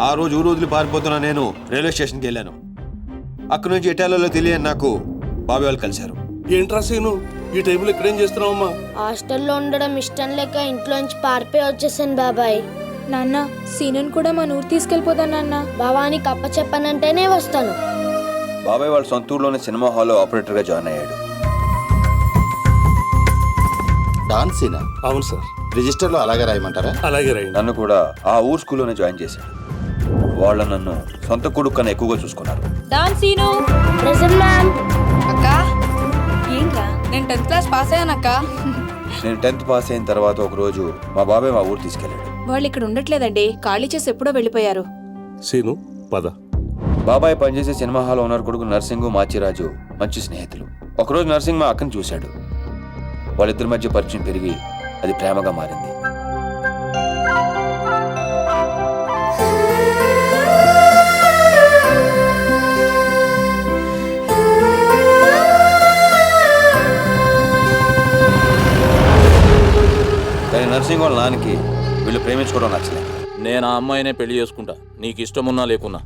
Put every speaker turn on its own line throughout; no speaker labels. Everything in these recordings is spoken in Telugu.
ఆ రోజు ఊరు వదిలి పారిపోతున్న నేను రైల్వే స్టేషన్కి వెళ్ళాను. అక్కడి నుంచి ఇటాలీలో తెలియని నాకు బాబాయ్ వాళ్ళు కలిశారు.
ఏంట్రా సీను? ఈ టైంలో ఇక్కడేం చేస్తున్నావమ్మా?
హాస్టల్లో ఉండడం ఇష్టం లేక ఇంట్లోంచి పారిపోయి వచ్చేసాను బాబాయ్.
నాన్న సీనుని కూడా మన ఊరు తీసుకెళ్ళిపోదా నాన్న.
బావానికి అప్ప చెప్పనంటేనే వస్తాను.
బాబాయ్ వాళ్ళ సొంత ఊర్లోనే సినిమా హాల్లో ఆపరేటర్గా జాయిన్ అయ్యాడు.
డాన్సీనా
అవును సార్.
రిజిస్టర్లో అలాగే రాయమంటారా?
అలాగే రైండి
నన్ను కూడా ఆ ఊరు స్కూల్లోనే జాయిన్ చేశాడు. వాళ్ళ నన్ను సొంత కొడుకు కన్నా ఎక్కువగా చూసుకున్నారు.
డాన్సీను
ప్రెసెంట్ మ్యామ్.
అక్క. ఏంట్రా? నేను టెన్త్ క్లాస్ పాస్ అయ్యానక్క
నేను టెన్త్ పాస్ అయిన తర్వాత ఒక రోజు మా బాబాయ్ మా ఊరు తీసుకెళ్ళాడు.
వాళ్ళు ఇక్కడ ఉండట్లేదండి. ఖాళీ చేసి ఎప్పుడో వెళ్ళిపోయారు.
సీను పద.
బాబాయ్ పనిచేసే సినిమా హాల్ ఓనర్ కొడుకు నర్సింగ్ మాచిరాజు మంచి స్నేహితులు. ఒకరోజు నర్సింగ్ మా అక్కని చూశాడు. వాళ్ళిద్దరి మధ్య పరిచయం పెరిగి అది ప్రేమగా మారింది. నర్సింగ్ వాళ్ళ నాన్నకి వీళ్ళు ప్రేమించుకోవడం నచ్చలేదు
నేను ఆ అమ్మాయినే పెళ్ళి చేసుకుంటా. నీకు ఇష్టమున్నా లేకున్నా.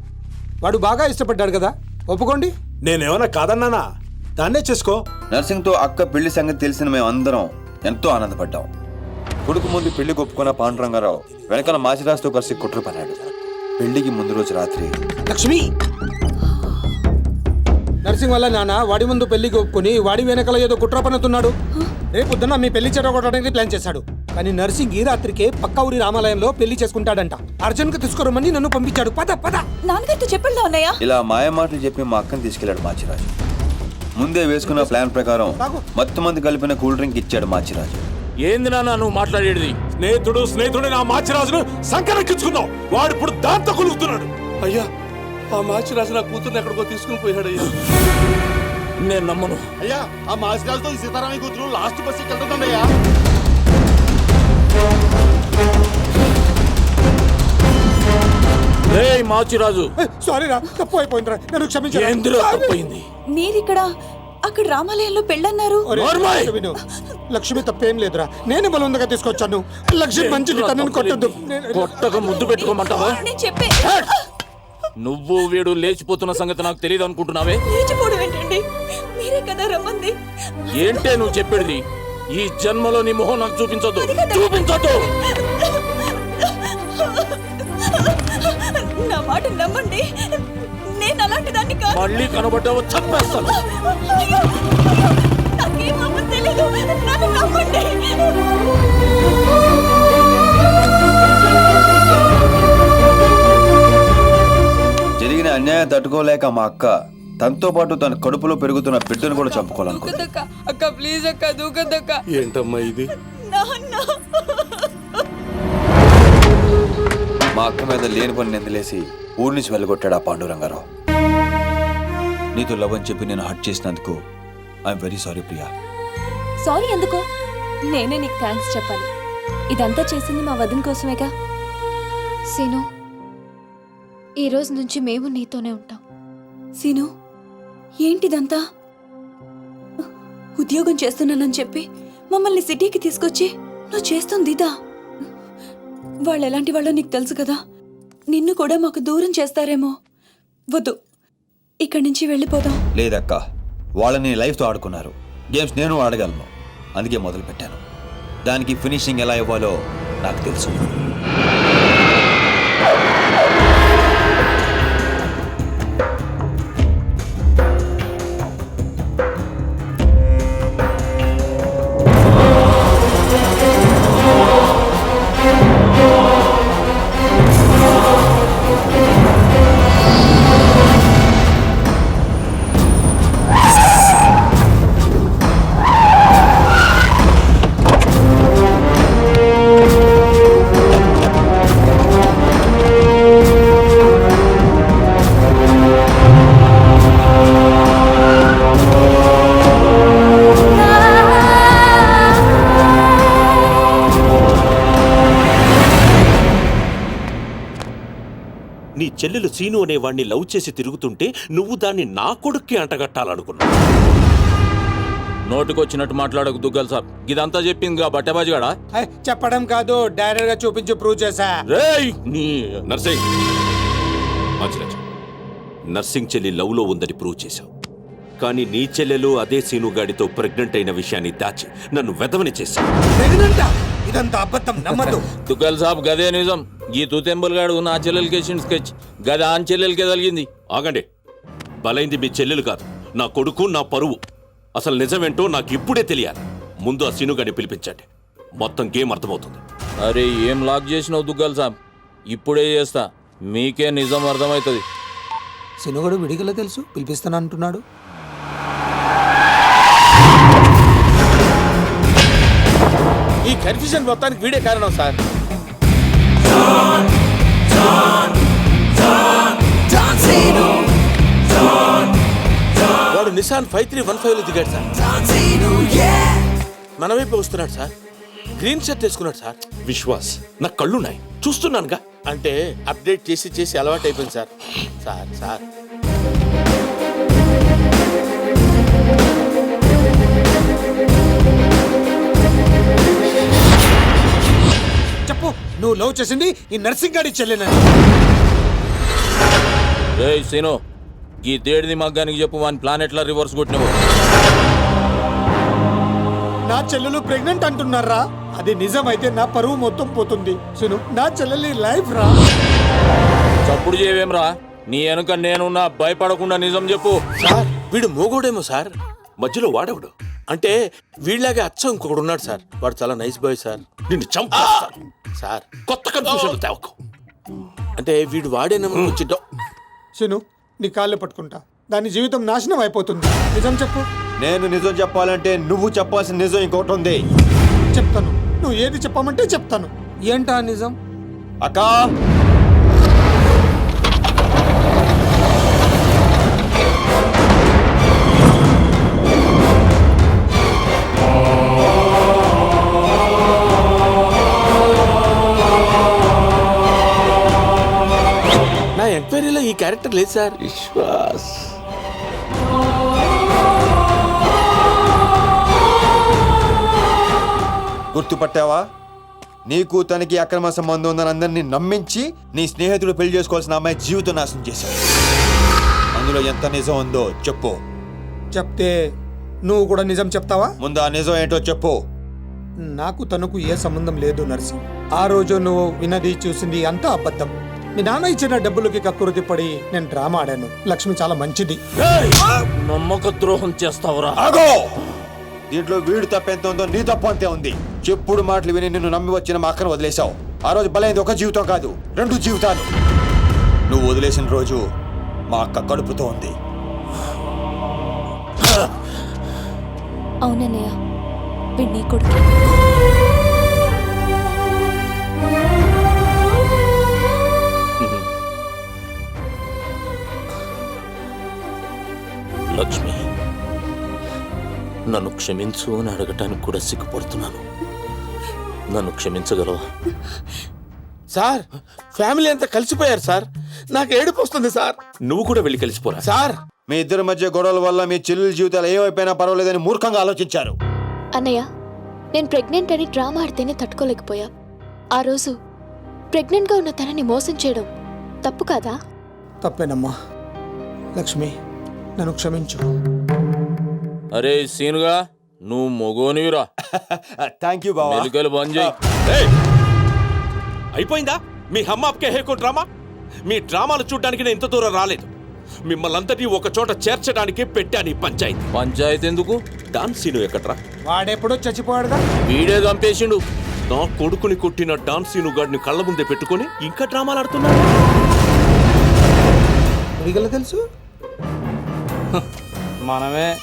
వాడు బాగా ఇష్టపడ్డాడు కదా? ఒప్పుకోండి.
నేనేమన్నా కాదన్నానా? దాన్నే చేసుకో.
నర్సింగ్తో అక్క పెళ్ళి సంగతి తెలిసిన మేము అందరం ఎంతో ఆనందపడ్డాం. కొడుకు ముందు పెళ్ళి ఒప్పుకున్న పాండురంగారావు వెనకాల మాచిరాజుతో కలిసి కుట్ర పన్నాడు. పెళ్ళికి ముందు రోజు రాత్రి.
లక్ష్మి! నర్సింగ్ వల్ల నాన్న వాడి ముందు పెళ్ళికి ఒప్పుకొని వాడి వెనకాల ఏదో కుట్ర పన్నుతున్నాడు. రేపు పొద్దున్న మీ పెళ్ళి చెడగొట్టడానికి ప్లాన్ చేశాడు. కానీ నర్సింగ్ ఈ రాత్రికే పక్క ఊరి రామాలయంలో పెళ్ళి చేసుకుంటాడంట. అర్జున్కి తీసుకురమ్మని నన్ను పంపించాడు. పద పద.
నాన్నగారితో చెప్పండి అన్నయ్య
ఇలా మాయ మాటలు చెప్పి మా అక్కని తీసుకెళ్ళాడు మాచిరాజు. ముందే వేసుకున్న ప్లాన్ ప్రకారం మొత్తం మంది కలిపిన కూల్ డ్రింక్ ఇచ్చాడు మాచిరాజు.
ఏంది నాన్న నువ్వు మాట్లాడేది?
స్నేహితుడు స్నేహితుడు నా మాచిరాజును సంకరెక్కించుకున్నావు వాడు ఇప్పుడు దాంతో కొలుగుతున్నాడు.
అయ్యా ఆ మాచిరాజు నా కూతుర్ని ఎక్కడికో తీసుకుని పోయాడు అయ్యా
నేను నమ్మను.
అయ్యా ఆ మాసిరాజుతో ఈ సీతారామయ్య కూతురు లాస్ట్ బస్ వెళ్తుందయ్యా?
రే మాచిరాజు.
సారీ రా తప్పు అయిపోయిందిరా నన్ను క్షమించరా.
ఏందిలో తప్పయింది
మీరిక్కడ అక్కడ రామాలయంలో పెళ్ళన్నారు?
ఒరే,
నోర్మై!
విను. లక్ష్మి తప్పేం లేదురా నేను బలవంతంగా తీసుకొచ్చాను. లక్ష్మి మంచిది తనని కొట్టద్దు.
కొట్టక ముద్దు పెట్టుకోమంటావా?
నేను చెప్పే
నువ్వు వీడు లేచిపోతున్న సంగతి నాకు తెలియదు అనుకుంటున్నావే?
లేచిపోవడం ఏంటండి? మీరే కదా రమ్మంది.
ఏంటే నువ్వు చెప్పేది? ఈ జన్మలో నీ మొహం నాకు చూపించొద్దు. చూపించొద్దు!
నా మాట నమ్మండి. నేను అలాంటి దాన్ని కాదు.
మళ్ళీ కనబడ్డావో చంపేస్తాను.
అయ్యో! నాకేం అవ్వదు తెలీదు. నన్ను నమ్మండి.
అన్యాయం తట్టుకోలేక మా అక్క తనతో పాటు తన కడుపులో పెరుగుతున్న బిడ్డను కూడా చంపుకోవాలనుకుంది.
దూకదక్క అక్క ప్లీజ్ అక్క దూకదక్క
ఏంటమ్మా ఇది?
నాన్న.
మా అక్క మీద లేని పని నిందలేసి ఊరి నుంచి వెళ్ళగొట్టాడు ఆ పాండురంగారావు. నీతో లవ్ అని చెప్పి నేను హట్ చేసినందుకు I'm very sorry Priya.
Sorry ఎందుకు? నేనే నీకు థ్యాంక్స్ చెప్పాలి. ఇదంతా చేసింది మా వదిన కోసమేగా? సీను ఈ రోజు నుంచి మేము నీతోనే ఉంటాం.
సీను ఏంటిదంతా? ఉద్యోగం చేస్తున్నానని చెప్పి మమ్మల్ని సిటీకి తీసుకొచ్చి నువ్వు చేస్తుంది ఇదా? వాళ్ళు ఎలాంటి వాళ్ళో నీకు తెలుసు కదా. నిన్ను కూడా మాకు దూరం చేస్తారేమో. వద్దు ఇక్కడి నుంచి వెళ్ళిపోదాం.
లేదక్క వాళ్ళని లైఫ్తో ఆడుకున్నారు. గేమ్స్ నేను ఆడగలను. అందుకే మొదలు పెట్టాను దానికి ఫినిషింగ్ ఎలా ఇవ్వాలో నాకు తెలుసు.
నీ చెల్లెలు సీను అనే వాణ్ణి లవ్ చేసి తిరుగుతుంటే నువ్వు దాన్ని నా కొడుక్కి అంటగట్టాలనుకున్నా
నోటికొచ్చినట్టు మాట్లాడకు దుగ్గల్ సాబ్. ఇదంతా చెప్పింది గా బట్టబాజిగాడా
చెప్పడం కాదు డైరెక్ట్గా చూపించి ప్రూవ్ చేశా.
రేయ్! నీ
నర్సింగ్. నర్సింగ్ చెల్లి లవ్లో ఉందని ప్రూవ్ చేశావు. కానీ నీ చెల్లెలు అదే సీనుగాడితో ప్రెగ్నెంట్ అయిన విషయాన్ని దాచి నన్ను వెదవని
ప్రెగ్నెంట్ ఇదంతా అబద్ధం నమ్మదు
దుగ్గల్ సాబ్ గదే నిజం. ఈ తూతెంబుల్ గాడు నా చెల్లెలకి వేసిన స్కెచ్. గది ఆన్ చెల్లెలకే తగిలింది.
ఆగండి. బలైంది మీ చెల్లెలు కాదు. నా కొడుకు నా పరువు. అసలు నిజమేంటో నాకు ఇప్పుడే తెలియాలి. ముందు ఆ సీనుగాడిని పిలిపించండి. మొత్తం గేమ్ అర్థమవుతుంది.
అరే ఏం లాక్ చేసినావు దుగ్గల్ సాబ్? ఇప్పుడే చేస్తా. మీకే నిజం అర్థమవుతుంది.
సినుగడు విడిగల తెలుసు. పిలిపిస్తాను
ఈ కన్ఫ్యూజన్ మొత్తానికి వీడే కారణం సార్. వాడు నిసాన్ ఫైవ్ త్రీ వన్ ఫైవ్లో దిగాడు సార్. మన వైపు వస్తున్నాడు సార్. గ్రీన్ షర్ట్ వేసుకున్నాడు సార్.
విశ్వాస్ నా కళ్ళున్నాయి. చూస్తున్నానుగా.
అంటే అప్డేట్ చేసి చేసి అలవాటు అయిపోయింది సార్. Sir sir.
చెప్పు నువ్వు లవ్ చేసింది ఈ నర్సింగ్ గాడి చెల్లెనని
రే సీను ఈ తేడిది మగ్గానికి చెప్పు వాని ప్లాన్ ఎట్లా రివర్స్ కొట్టినావు.
నా చెల్లెలు ప్రెగ్నెంట్ అంటున్నారా? అది నిజమైతే నా పరువు మొత్తం పోతుంది. సును నా చెల్లెలి లైఫ్ రా.
చప్పుడు చేయవేమ్రా? నీ వెనుక నేనున్నా భయపడకుండా నిజం చెప్పు.
సార్ వీడు మోగోడేమో సార్.
మధ్యలో వాడవుడు?
అంటే వీళ్ళలాగే అచ్చం ఇంకొకడు ఉన్నాడు సార్. వాడు చాలా నైస్ బాయ్ సార్.
నిన్ను చంపేస్తాను
సార్.
కొత్త కన్ఫ్యూజన్ తేవకు.
అంటే వీడు వాడేనేమో కొంచెం డౌ-
సును నీ కాళ్ళు పట్టుకుంటా. దాని జీవితం నాశనం అయిపోతుంది. నిజం చెప్పు.
నేను నిజం చెప్పాలంటే నువ్వు చెప్పాల్సిన నిజం ఇంకోటి ఉంది.
చెప్తాను. నువ్వు ఏది చెప్పమంటే చెప్తాను. ఏంటా నిజం?
అక్కా!
క్యారెక్టర్ లేదు సార్.
విశ్వాస్.
గుర్తుపట్టావా? నీకు తనకి అక్రమ సంబంధం ఉందని అందరినీ నమ్మించి నీ స్నేహితుడు పెళ్ళి చేసుకోవాల్సిన అమ్మాయి జీవితం నాశనం చేశావు అందులో ఎంత నిజం ఉందో చెప్పు.
చెప్తే నువ్వు కూడా నిజం చెప్తావా?
ముందు ఆ నిజం ఏంటో చెప్పు.
నాకు తనకు ఏ సంబంధం లేదు నర్సింగ్. ఆ రోజు నువ్వు విన్నది చూసింది అంతా అబద్ధం. మీ నాన్న ఇచ్చిన డబ్బులకి కక్కురుతి పడి నేను డ్రామా ఆడాను. లక్ష్మి చాలా మంచిది.
నమ్మక ద్రోహం చేస్తావురా.
దీంట్లో వీడు తప్పెంత ఉందో నీ తప్పు అంతే ఉంది. చెప్పుడు మాటలు విని నిన్ను నమ్మి వచ్చిన మా అక్కను వదిలేశావు. ఆ రోజు బలైంది ఒక జీవితం కాదు రెండు జీవితాలు. నువ్వు వదిలేసిన రోజు మా అక్క కడుపుతో ఉంది.
అవునన్నయ్య వీడు నీ కొడుకు.
క్షమించు అని అడగటానికి కూడా సిగ్గుపడుతున్నాను. నన్ను క్షమించగలవా?
సార్ ఫ్యామిలీ అంతా కలిసిపోయారు సార్. నాకు ఏడుపు వస్తుంది సార్.
నువ్వు కూడా వెళ్ళి కలిసిపోరా.
సార్.
మీ ఇద్దరి మధ్య గొడవల వల్ల మీ చెల్లెల జీవితాలు ఏమైపోయినా పర్వాలేదని మూర్ఖంగా ఆలోచించారు.
అన్నయ్య నేను ప్రెగ్నెంట్ అని డ్రామా ఆడితేనే తట్టుకోలేకపోయా. ఆ రోజు ప్రెగ్నెంట్గా ఉన్న తనని మోసం చేయడం తప్పు కాదా?
తప్పేనమ్మా. లక్ష్మి నన్ను క్షమించు.
అరే సీనుగా. నువ్వు మొగోనివిరా.
థ్యాంక్ యూ బావా.
మెలికలు బంద్ చేయి.
ఏయ్! అయిపోయిందా? మీ హమ్మాప్కే హేకో డ్రామా మీ డ్రామాలు చూడడానికి నేను ఇంత దూరం రాలేదు. మిమ్మల్ని అందరినీ ఒక చోట చేర్చడానికి పెట్టాను ఈ పంచాయతీ.
పంచాయతీ ఎందుకు?
డాన్స్ సీను ఎక్కడ్రా?
వాడెప్పుడో చచ్చిపోయాడుగా.
వీడే చంపేసిండు.
నా కొడుకుని కొట్టిన డాన్స్ సీను గాడిని కళ్ళ ముందే పెట్టుకొని ఇంకా డ్రామాలు ఆడుతున్నాడు
తెలుసు?
మనమే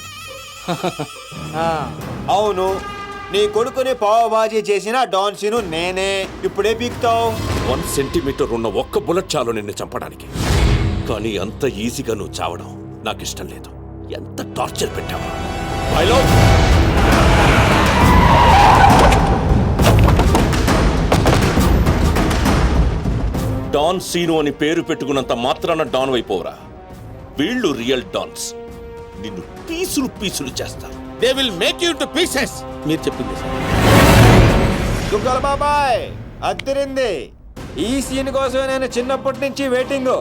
అవును నీ కొడుకుని పావుబాజీ చేసిన డాన్ సీను నేనే ఇప్పుడే పీక్తావు.
వన్ సెంటీమీటర్ ఉన్న ఒక్క బుల్లెట్ చాలు నిన్ను చంపడానికి. కానీ అంత ఈజీగా నువ్వు చావడం నాకు ఇష్టం లేదు. ఎంత టార్చర్ పెట్టావు. హలో డాన్ సీను అని పేరు పెట్టుకున్నంత మాత్రాన డాన్ అయిపోవరా. వీళ్ళు రియల్ డాన్స్. నిన్ను పీసులు పీసులు చేస్తారు.
They will make you to pieces మీరు చెప్పింది సార్.
బాబాయ్ అత్తిరింది. ఈ సీన్ కోసం నేను చిన్నప్పటి నుంచి వెయిటింగ్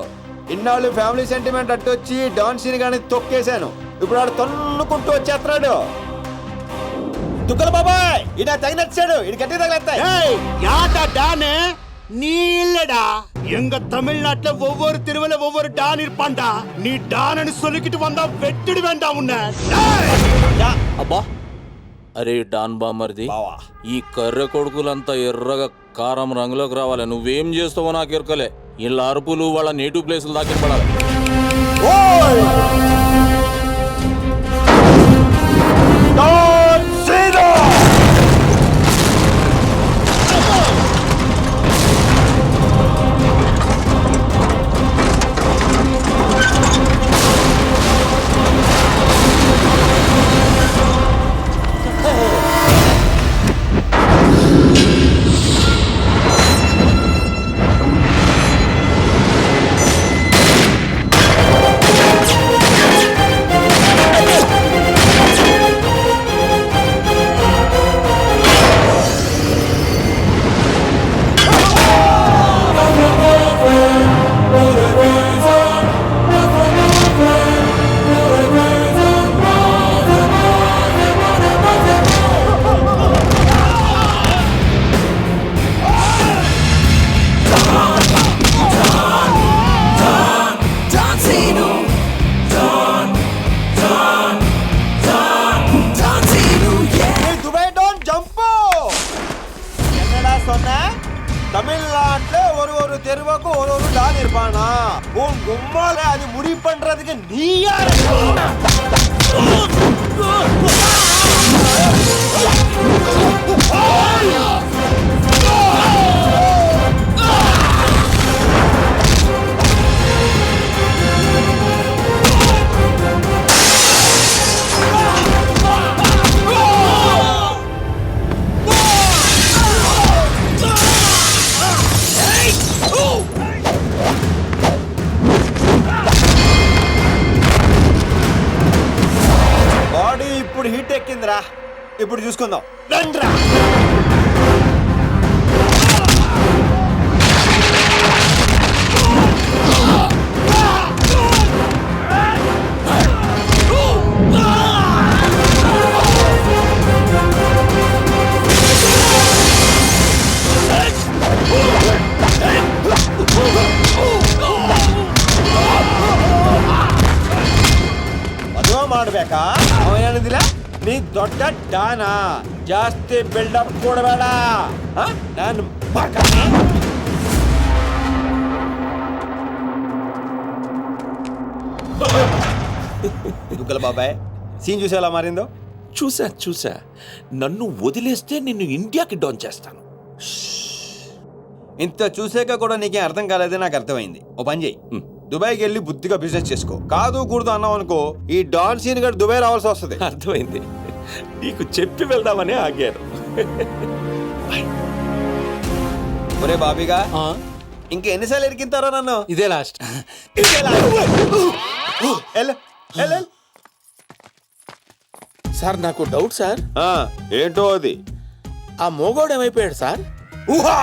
ఇన్నాళ్ళు ఫ్యామిలీ సెంటిమెంట్ అట్టొచ్చి డాన్స్ సీన్ కానీ తొక్కేశాను. ఇప్పుడు ఆడు తన్నుకుంటూ వచ్చేస్తున్నాడు. దుగ్గల బాబాయ్ ఇడా తగినచ్చాడు. ఇది గట్టి తగిలేస్తాయి
நீ இல்லடா எங்க தமிழ்நாட்டுல ஒவ்வொரு தெருவுல ஒவ்வொரு டான் இருப்பான்டா நீ டான்னு சொல்லிக்கிட்டு வந்தா வெட்டிடு வேண்டாம் உன்னை டேய்!
అబ్బా అరే డాన్ బామర్ది
బావా.
ఈ కర్రె కొడుకులంతా ఎర్రగా కారం రంగులోకి రావాలి నువ్వేం చేస్తావో నాకు ఎరకలే వీళ్ళ అరుపులు వాళ్ళ నేటివ్ ప్లేసులు దాకా పడాలి
దుబాయ్ ஒரு ஒரு தெருவுக்கு ஒரு ஒரு டான் இருப்பானா? உன் கும்மால அது முடிவு பண்றதுக்கு நீ யாரு? ఇప్పుడు చూసుకుందాం రండ్రా ಜಾಸ್ತಿ ಬಿಲ್ಡಪ್ ಕೊಡಬೇಡ ನಾನು ಮಗನೇ. దుగ్గల బాబాయ్ సీన్ చూసి ఎలా మారిందో
చూసా చూసా నన్ను వదిలేస్తే నిన్ను ఇండియాకి డౌన్ చేస్తాను
ఇంత చూసాక కూడా నీకేం అర్థం కాలేదే నాకు అర్థమైంది ఓ పని చేయి
హ్మ్.
దుబాయ్కి వెళ్ళి బుద్ధిగా బిజినెస్ చేసుకో కాదు కూడదు అన్నావు అనుకో ఈ డాన్ సీన్ గడు దుబాయ్ రావాల్సి వస్తుంది
అర్థమైంది నీకు చెప్పి వెళ్దామనే ఆగాను.
ఒరే బాబీగా ఇంకా ఎన్నిసార్లు ఇరికింతారో నన్ను?
ఇదే last
L L L.
Sir నాకు డౌట్ సార్.
ఆ, ఏంటో అది?
ఆ మోగోడు ఏమైపోయాడు సార్?
ఊహా!